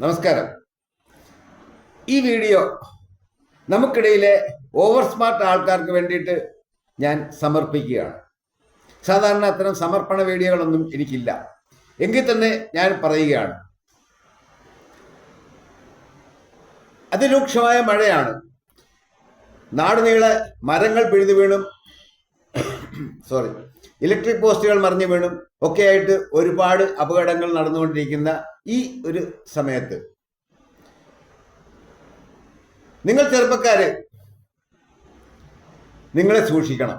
നമസ്കാരം. ഈ video നമുക്കിടയിലെ over smart ആൾക്കാർക്ക് വേണ്ടിയിട്ട് ഞാൻ സമർപ്പിക്കുകയാണ്. സാധാരണ അത്തരം സമർപ്പണ വീഡിയോകളൊന്നും എനിക്കില്ല. എങ്കിൽ തന്നെ ഞാൻ പറയുകയാണ്. അതിരൂക്ഷമായ മഴയാണ്. നാടുനീളെ മരങ്ങൾ പിഴുതു വീണും. സോറി ഇലക്ട്രിക് പോസ്റ്റുകൾ മറിഞ്ഞു വീണും ഒക്കെ ആയിട്ട് ഒരുപാട് അപകടങ്ങൾ നടന്നുകൊണ്ടിരിക്കുന്ന ഈ ഒരു സമയത്ത്. നിങ്ങൾ ചെറുപ്പക്കാര് നിങ്ങളെ സൂക്ഷിക്കണം.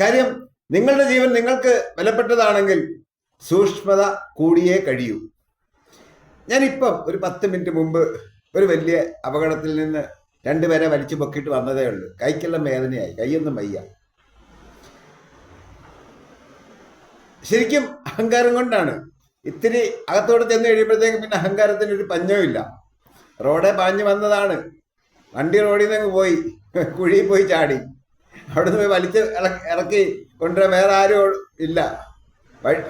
കാര്യം നിങ്ങളുടെ ജീവൻ നിങ്ങൾക്ക് വിലപ്പെട്ടതാണെങ്കിൽ സൂക്ഷ്മത കൂടിയേ കഴിയൂ. ഞാനിപ്പം ഒരു പത്ത് മിനിറ്റ് മുമ്പ് ഒരു വലിയ അപകടത്തിൽ നിന്ന് രണ്ടുപേരെ വലിച്ചു പൊക്കിയിട്ട് വന്നതേ ഉള്ളൂ. കൈക്കെല്ലാം വേദനയായി കൈയൊന്നും വയ്യ. ശരിക്കും അഹങ്കാരം കൊണ്ടാണ്. ഇത്തിരി അകത്തോട് ചെന്ന് കഴിയുമ്പോഴത്തേക്ക് പിന്നെ അഹങ്കാരത്തിന് ഒരു പഞ്ഞവുമില്ല. റോഡേ പാഞ്ഞു വന്നതാണ്. വണ്ടി റോഡിൽ നിന്ന് പോയി. കുഴിയിൽ പോയി ചാടി. അവിടുന്ന് പോയി വലിച്ച് ഇറക്കി കൊണ്ടുവരാൻ വേറെ ആരും ഇല്ല.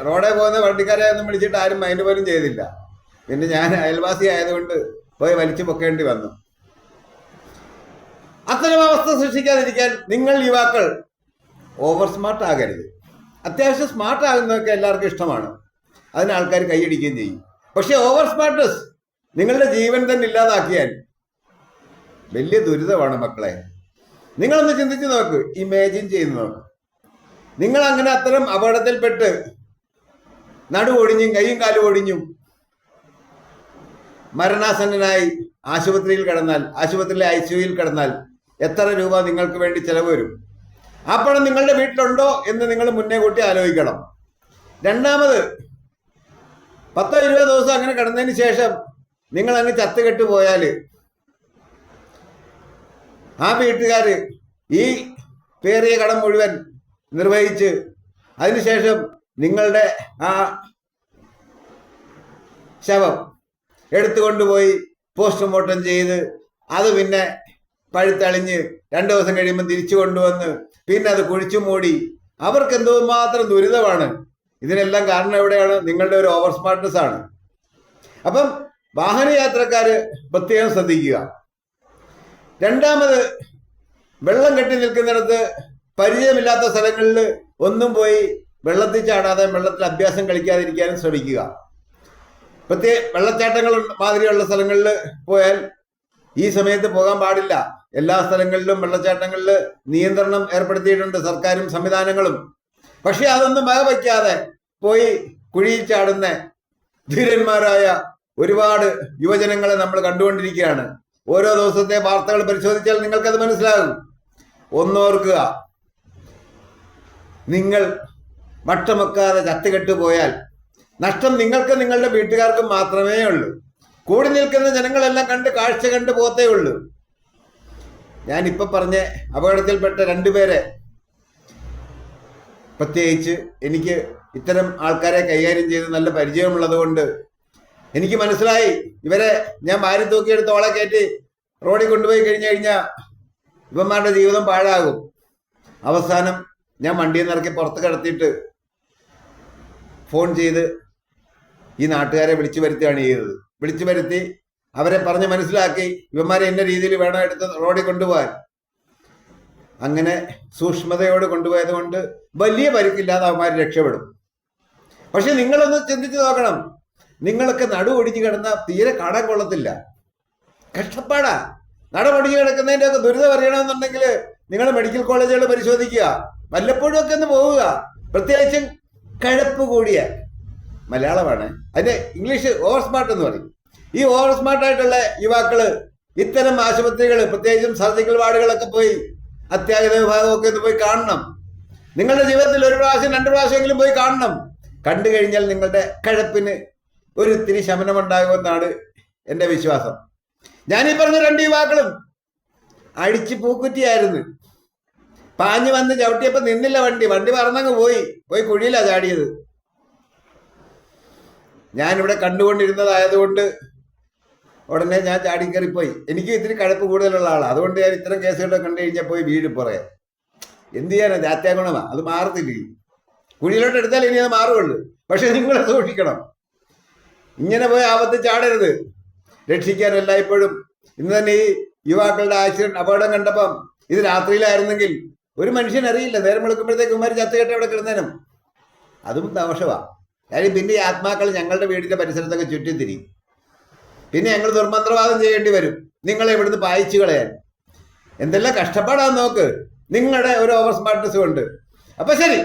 റോഡേ പോകുന്ന വണ്ടിക്കാരെ ഒന്നും വിളിച്ചിട്ട് ആരും മൈൻഡ് പോലും ചെയ്തില്ല. പിന്നെ ഞാൻ അയൽവാസി ആയതുകൊണ്ട് പോയി വലിച്ചു പൊക്കേണ്ടി വന്നു. അത്തരം അവസ്ഥ സൃഷ്ടിക്കാതിരിക്കാൻ നിങ്ങൾ യുവാക്കൾ ഓവർ സ്മാർട്ട് ആകരുത്. അത്യാവശ്യം സ്മാർട്ട് ആകുന്നതൊക്കെ എല്ലാവർക്കും ഇഷ്ടമാണ്. അതിന് ആൾക്കാർ കൈയടിക്കുകയും ചെയ്യും. പക്ഷെ ഓവർ സ്മാർട്ട്നെസ് നിങ്ങളുടെ ജീവൻ തന്നെ ഇല്ലാതാക്കിയാൽ വലിയ ദുരിതമാണ് മക്കളെ. നിങ്ങളൊന്ന് ചിന്തിച്ച് നോക്ക് ഇമാജിൻ ചെയ്ത് നോക്ക്. നിങ്ങൾ അങ്ങനെ അത്തരം അപകടത്തിൽപ്പെട്ട് നടു ഒടിഞ്ഞും കൈയും കാലും ഒടിഞ്ഞും മരണാസന്നനായി ആശുപത്രിയിൽ കിടന്നാൽ ആശുപത്രിയിലെ ഐ സിയുയിൽ കിടന്നാൽ എത്ര രൂപ നിങ്ങൾക്ക് വേണ്ടി ചെലവ് വരും? ആ പണം നിങ്ങളുടെ വീട്ടിലുണ്ടോ എന്ന് നിങ്ങൾ മുന്നേ കൂട്ടി ആലോചിക്കണം. രണ്ടാമത് പത്തോ ഇരുപത് ദിവസം അങ്ങനെ കിടന്നതിന് ശേഷം നിങ്ങൾ അങ്ങ് ചത്തുകെട്ട് പോയാൽ ആ വീട്ടുകാർ ഈ പേറിയ കടം മുഴുവൻ നിർവഹിച്ച് അതിനുശേഷം നിങ്ങളുടെ ആ ശവം എടുത്തുകൊണ്ടുപോയി പോസ്റ്റ്മോർട്ടം ചെയ്ത് അത് പിന്നെ പഴുത്തളിഞ്ഞ് രണ്ട് ദിവസം കഴിയുമ്പോൾ തിരിച്ചു കൊണ്ടുവന്ന് പിന്നെ അത് കുഴിച്ചു മൂടി. അവർക്ക് എന്തുമാത്രം ദുരിതമാണ്. ഇതിനെല്ലാം കാരണം എവിടെയാണ്? നിങ്ങളുടെ ഒരു ഓവർ സ്മാർട്ട്നെസ് ആണ്. അപ്പം വാഹനയാത്രക്കാര് പ്രത്യേകം ശ്രദ്ധിക്കുക. രണ്ടാമത് വെള്ളം കെട്ടി നിൽക്കുന്നിടത്ത് പരിചയമില്ലാത്ത സ്ഥലങ്ങളിൽ ഒന്നും പോയി വെള്ളത്തിൽ ചാടാതെ വെള്ളത്തിൽ അഭ്യാസം കളിക്കാതിരിക്കാനും ശ്രമിക്കുക. പ്രത്യേക വെള്ളച്ചാട്ടങ്ങൾ മാതിരിയുള്ള സ്ഥലങ്ങളിൽ പോയാൽ ഈ സമയത്ത് പോകാൻ പാടില്ല. എല്ലാ സ്ഥലങ്ങളിലും വെള്ളച്ചാട്ടങ്ങളിൽ നിയന്ത്രണം ഏർപ്പെടുത്തിയിട്ടുണ്ട് സർക്കാരും സംവിധാനങ്ങളും. പക്ഷെ അതൊന്നും വകവയ്ക്കാതെ പോയി കുഴിയിൽ ചാടുന്ന ധീരന്മാരായ ഒരുപാട് യുവജനങ്ങളെ നമ്മൾ കണ്ടുകൊണ്ടിരിക്കുകയാണ്. ഓരോ ദിവസത്തെ വാർത്തകൾ പരിശോധിച്ചാൽ നിങ്ങൾക്കത് മനസ്സിലാകും. ഒന്നോർക്കുക നിങ്ങൾ വട്ടമൊക്കാതെ ചത്തുകെട്ട് പോയാൽ നഷ്ടം നിങ്ങൾക്ക് നിങ്ങളുടെ വീട്ടുകാർക്കും മാത്രമേ ഉള്ളൂ. കൂടി നിൽക്കുന്ന ജനങ്ങളെല്ലാം കണ്ട് കാഴ്ച കണ്ട് പോത്തേ ഉള്ളൂ. ഞാൻ ഇപ്പൊ പറഞ്ഞ അപകടത്തിൽപ്പെട്ട രണ്ടുപേരെ പ്രത്യേകിച്ച് എനിക്ക് ഇത്തരം ആൾക്കാരെ കൈകാര്യം ചെയ്ത് നല്ല പരിചയമുള്ളത് കൊണ്ട് എനിക്ക് മനസ്സിലായി. ഇവരെ ഞാൻ ഭാര്യ തൂക്കിയെടുത്ത് ഓളെ കയറ്റി റോഡിൽ കൊണ്ടുപോയി കഴിഞ്ഞു കഴിഞ്ഞാൽ ഇവന്മാരുടെ ജീവിതം പാഴാകും. അവസാനം ഞാൻ വണ്ടിയിൽ നിന്ന് ഇറക്കി പുറത്ത് കിടത്തിയിട്ട് ഫോൺ ചെയ്ത് ഈ നാട്ടുകാരെ വിളിച്ചു വരുത്തുകയാണ് ചെയ്തത്. വിളിച്ചു വരുത്തി അവരെ പറഞ്ഞ് മനസ്സിലാക്കി ഇവന്മാരെ എന്ന രീതിയിൽ വേണം എടുത്ത് റോഡിൽ കൊണ്ടുപോകാൻ. അങ്ങനെ സൂക്ഷ്മതയോട് കൊണ്ടുപോയത് കൊണ്ട് വലിയ പരിക്കില്ലാതെ അവന്മാർ രക്ഷപ്പെടും. പക്ഷെ നിങ്ങളൊന്ന് ചിന്തിച്ചു നോക്കണം. നിങ്ങളൊക്കെ നടു ഒടിഞ്ഞു കിടന്ന തീരെ കാണാൻ കൊള്ളത്തില്ല. കഷ്ടപ്പാടാ. നട ഒടിഞ്ഞു കിടക്കുന്നതിന്റെ ഒക്കെ ദുരിതം അറിയണമെന്നുണ്ടെങ്കിൽ നിങ്ങൾ മെഡിക്കൽ കോളേജുകൾ പരിശോധിക്കുക. വല്ലപ്പോഴും ഒക്കെ ഒന്ന് പോവുക. പ്രത്യേകിച്ചും കഴപ്പ് കൂടിയ മലയാളമാണ്. അതിന്റെ ഇംഗ്ലീഷ് ഓവർ സ്മാർട്ട് എന്ന് പറയും. ഈ ഓവർ സ്മാർട്ട് ആയിട്ടുള്ള യുവാക്കൾ ഇത്തരം ആശുപത്രികൾ പ്രത്യേകിച്ചും സർജിക്കൽ വാർഡുകളൊക്കെ പോയി അത്യാഹിത വിഭാഗമൊക്കെ ഒന്ന് പോയി കാണണം. നിങ്ങളുടെ ജീവിതത്തിൽ ഒരു പ്രാവശ്യം രണ്ട് പ്രാവശ്യമെങ്കിലും പോയി കാണണം. കണ്ടു കഴിഞ്ഞാൽ നിങ്ങളുടെ കഴപ്പിന് ഒരു ഇത്തിരി ശമനമുണ്ടാകുമെന്നാണ് എന്റെ വിശ്വാസം. ഞാനീ പറഞ്ഞ രണ്ട് യുവാക്കളും അടിച്ച് പൂക്കുറ്റിയായിരുന്നു. പാഞ്ഞു വന്ന് ചവിട്ടിയപ്പോ നിന്നില്ല വണ്ടി. വണ്ടി പറന്നങ്ങ് പോയി. പോയി കുഴിയിലാ ചാടിയത്. ഞാനിവിടെ കണ്ടുകൊണ്ടിരുന്നതായതുകൊണ്ട് ഉടനെ ഞാൻ ചാടി കയറിപ്പോയി. എനിക്ക് ഇത്തിരി കഴപ്പ് കൂടുതലുള്ള ആളാണ് അതുകൊണ്ട് ഞാൻ ഇത്തരം കേസുകളൊക്കെ കണ്ടു കഴിഞ്ഞാൽ പോയി വീട് പറയാം എന്ത് ചെയ്യാനാ? ജാത്യാഗുണമാ അത് മാറത്തില്ല? കുഴിയിലോട്ട് എടുത്താൽ ഇനി അത് മാറുകയുള്ളൂ. പക്ഷെ നിങ്ങളെ സൂക്ഷിക്കണം. ഇങ്ങനെ പോയി ആപത്ത് ചാടരുത്. രക്ഷിക്കാൻ എല്ലായ്പ്പോഴും. ഇന്ന് തന്നെ ഈ യുവാക്കളുടെ ആക്സിഡന്റ് അപകടം കണ്ടപ്പം ഇത് രാത്രിയിലായിരുന്നെങ്കിൽ ഒരു മനുഷ്യൻ അറിയില്ല. നേരം വെളുക്കുമ്പോഴത്തേക്ക് ഉമ്മാർ ചത്തുകെട്ട് അവിടെ കിടന്നേനും. അതും ദോഷമാണ് കാര്യം പിന്നെ ഈ ആത്മാക്കൾ ഞങ്ങളുടെ വീടിന്റെ പരിസരത്തൊക്കെ ചുറ്റി തിരിയും പിന്നെ ഞങ്ങൾ ദുർമന്ത്രവാദം ചെയ്യേണ്ടി വരും. നിങ്ങളെ ഇവിടുന്ന് പായിച്ചു കളയാൻ. എന്തെല്ലാം കഷ്ടപ്പാടാന്ന് നോക്ക്. നിങ്ങളുടെ ഒരു ഓവർ സ്മാർട്ട്നെസ് കൊണ്ട്. അപ്പൊ ശരി.